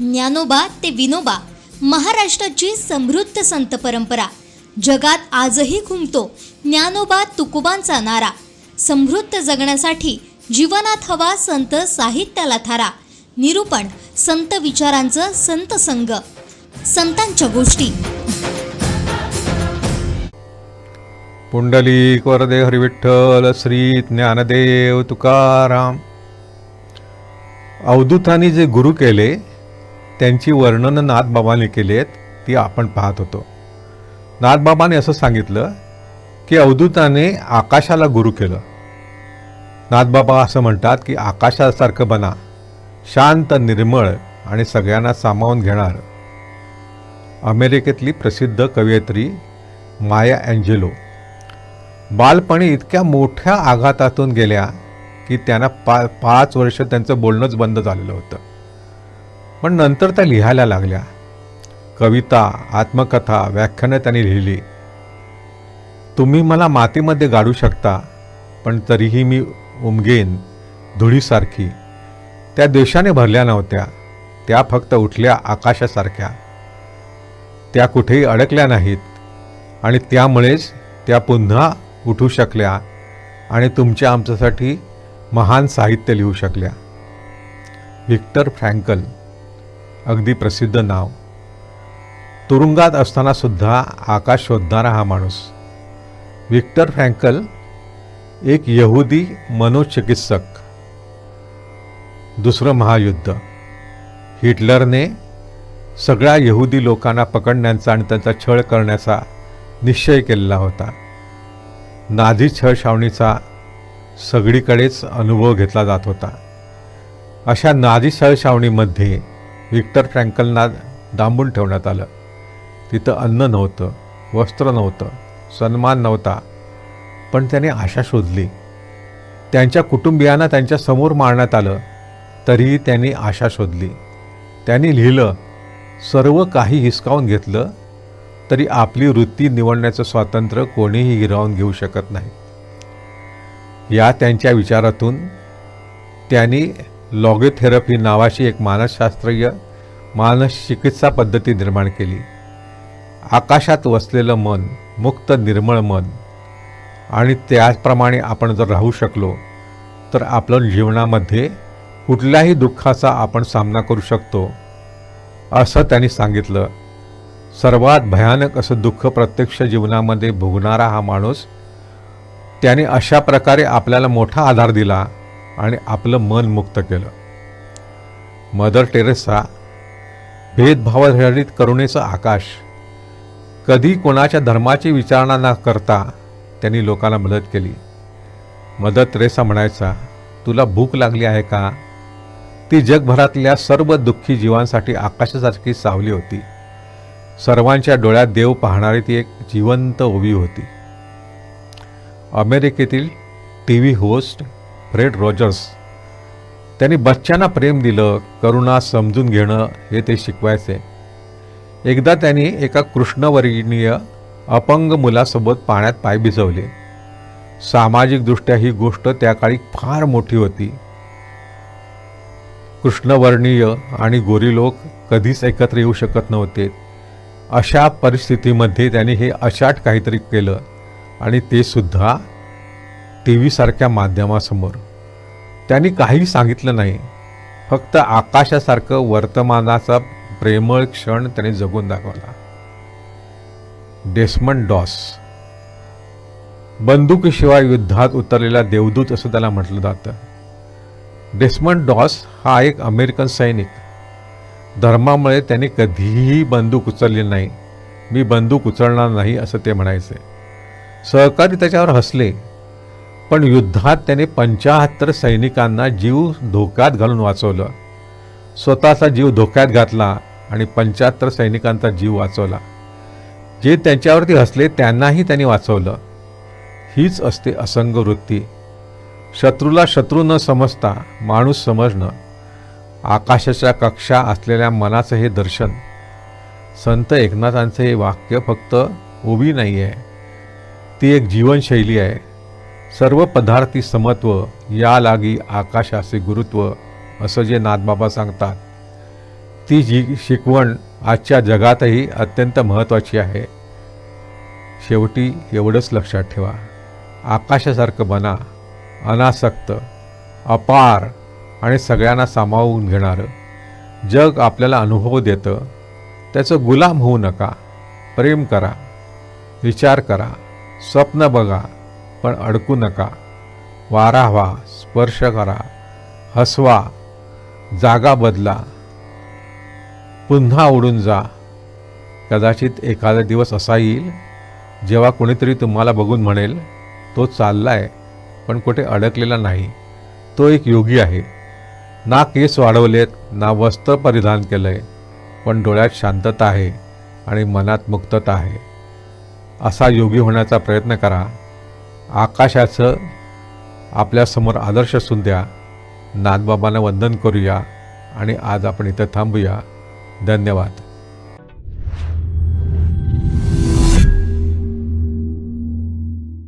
ज्ञानोबा ते विनोबा महाराष्ट्राची समृद्ध संत परंपरा. जगात आजही घुमतो ज्ञानोबा तुकोबांचा नारा. समृद्ध जगण्यासाठी जीवनात हवा संत साहित्याला थारा. निरूपण संत विचारांचं संत संग संतांच्या गोष्टी. पुंडलिक वरदे हरिविठ्ठल श्री ज्ञानदेव तुकाराम. अवधूतांनी जे गुरु केले त्यांची वर्णनं नाथबाबांनी केली आहेत ती आपण पाहत होतो. नाथबाबांनी असं सांगितलं की अवधूताने आकाशाला गुरु केलं. नाथबाबा असं म्हणतात की आकाशासारखं बना शांत निर्मळ आणि सगळ्यांना सामावून घेणार. अमेरिकेतली प्रसिद्ध कवयित्री माया अँजेलो बालपणी इतक्या मोठ्या आघातातून गेल्या की त्यांना पा पाच वर्ष त्यांचं बोलणंच बंद झालेलं होतं. पण नंतर त्या लिहायला लागल्या. कविता आत्मकथा व्याख्यानं त्यांनी लिहिली. तुम्ही मला मातीमध्ये गाडू शकता पण तरीही मी उमगेन धुळीसारखी. त्या देशाने भरल्या नव्हत्या त्या फक्त उठल्या आकाशासारख्या. त्या कुठेही अडकल्या नाहीत आणि त्यामुळेच त्या पुन्हा उठू शकल्या आणि तुमच्या आमच्यासाठी महान साहित्य लिहू शकल्या. व्हिक्टर फ्रँकल अगदी प्रसिद्ध नाव. तुरुंगात असताना सुद्धा आकाश शोधणारा हा माणूस. विक्टर फ्रँकल एक यहुदी मनोचिकित्सक. दुसरं महायुद्ध. हिटलरने सगळ्या यहुदी लोकांना पकडण्याचा आणि त्यांचा छळ करण्याचा निश्चय केलेला होता. नाझी छळछावणीचा सगळीकडेच अनुभव घेतला जात होता. अशा नाझी छळछावणीमध्ये व्हिक्टर फ्रँकलना डांबून ठेवण्यात आलं. तिथं अन्न नव्हतं वस्त्र नव्हतं सन्मान नव्हता पण त्याने आशा शोधली. त्यांच्या कुटुंबियांना त्यांच्यासमोर मारण्यात आलं तरीही त्यांनी आशा शोधली. त्यांनी लिहिलं सर्व काही हिसकावून घेतलं तरी आपली वृत्ती निवडण्याचं स्वातंत्र्य कोणीही हिरावून घेऊ शकत नाही. या त्यांच्या विचारातून त्यांनी लॉगेथेरपी नावाची एक मानसशास्त्रीय मानस चिकित्सा पद्धती निर्माण केली. आकाशात वसलेलं मन मुक्त निर्मळ मन. आणि त्याचप्रमाणे आपण जर राहू शकलो तर आपलं जीवनामध्ये कुठल्याही दुःखाचा आपण सामना करू शकतो असं त्यांनी सांगितलं. सर्वात भयानक असं दुःख प्रत्यक्ष जीवनामध्ये भोगणारा हा माणूस त्याने अशा प्रकारे आपल्याला मोठा आधार दिला आणि आपलं मन मुक्त केलं. मदर टेरेसा भेदभावरहित करुणेचं आकाश. कधी कोणाच्या धर्माची विचारणा न करता त्यांनी लोकांना मदत केली. मदर टेरेसा म्हणायचा तुला भूक लागली आहे का? ती जगभरातल्या सर्व दुःखी जीवांसाठी आकाशासारखी सावली होती. सर्वांच्या डोळ्यात देव पाहणारी ती एक जिवंत उभी होती. अमेरिकेतील T V host Fred Rogers. त्यांनी बच्चांना प्रेम दिलं करुणा समजून घेणं हे ते शिकवायचे. एकदा त्यांनी एका कृष्णवर्णीय अपंग मुलासोबत पाण्यात पाय भिजवले. सामाजिकदृष्ट्या ही गोष्ट त्या काळी फार मोठी होती. कृष्णवर्णीय आणि गोरी लोक कधीच एकत्र येऊ शकत नव्हते. अशा परिस्थितीमध्ये त्यांनी हे अशाट काहीतरी केलं आणि ते सुद्धा टी व्हीसारख्या माध्यमासमोर. त्यांनी काही सांगितलं नाही. फक्त आकाशासारखं वर्तमानाचा प्रेमळ क्षण त्याने जगून दाखवला. डेस्मंड डॉस. बंदुकीशिवाय युद्धात उतरलेला देवदूत असं त्याला म्हटलं जातं. डेस्मंड डॉस हा एक अमेरिकन सैनिक. धर्मामुळे त्याने कधीही बंदूक उचलली नाही. मी बंदूक उचलणार नाही असं ते म्हणायचे. सहकारी त्याच्यावर हसले. पण युद्धात त्याने पंचाहत्तर सैनिकांना जीव धोक्यात घालून वाचवलं. स्वतःचा जीव धोक्यात घातला आणि पंच्याहत्तर सैनिकांचा जीव वाचवला. जे त्यांच्यावरती हसले त्यांनाही त्यांनी वाचवलं. हीच असते असंग वृत्ती. शत्रूला शत्रू न समजता माणूस समजणं. आकाशाच्या कक्षा असलेल्या मनाचं हे दर्शन. संत एकनाथांचं हे वाक्य फक्त उभी नाही आहे ती एक जीवनशैली आहे. सर्व पदार्थी समत्व या लागी आकाशाचे गुरुत्व असं जे नाथबाबा सांगतात ती जी शिकवण आजच्या जगातही अत्यंत महत्त्वाची आहे. शेवटी एवढंच लक्षात ठेवा. आकाशासारखं बना अनासक्त अपार आणि सगळ्यांना सामावून घेणारं. जग आपल्याला अनुभव देतं. त्याचं गुलाम होऊ नका. प्रेम करा. विचार करा. स्वप्न बघा. पण अडकू नका. वारा व्हा स्पर्श करा हसवा जागा बदला. पुन्हा उडून जा. कदाचित एखादा दिवस असा येईल जेव्हा कोणीतरी तुम्हाला बघून म्हणेल तो चालला आहे पण कुठे अडकलेला नाही. तो एक योगी आहे. ना केस वाढवलेत ना वस्त्र परिधान केलंय पण डोळ्यात शांतता आहे आणि मनात मुक्तता आहे. असा योगी होण्याचा प्रयत्न करा. आकाशाचं आपल्यासमोर आदर्श असून द्या. नाथबाबांना वंदन करूया आणि आज आपण इथं थांबूया. धन्यवाद.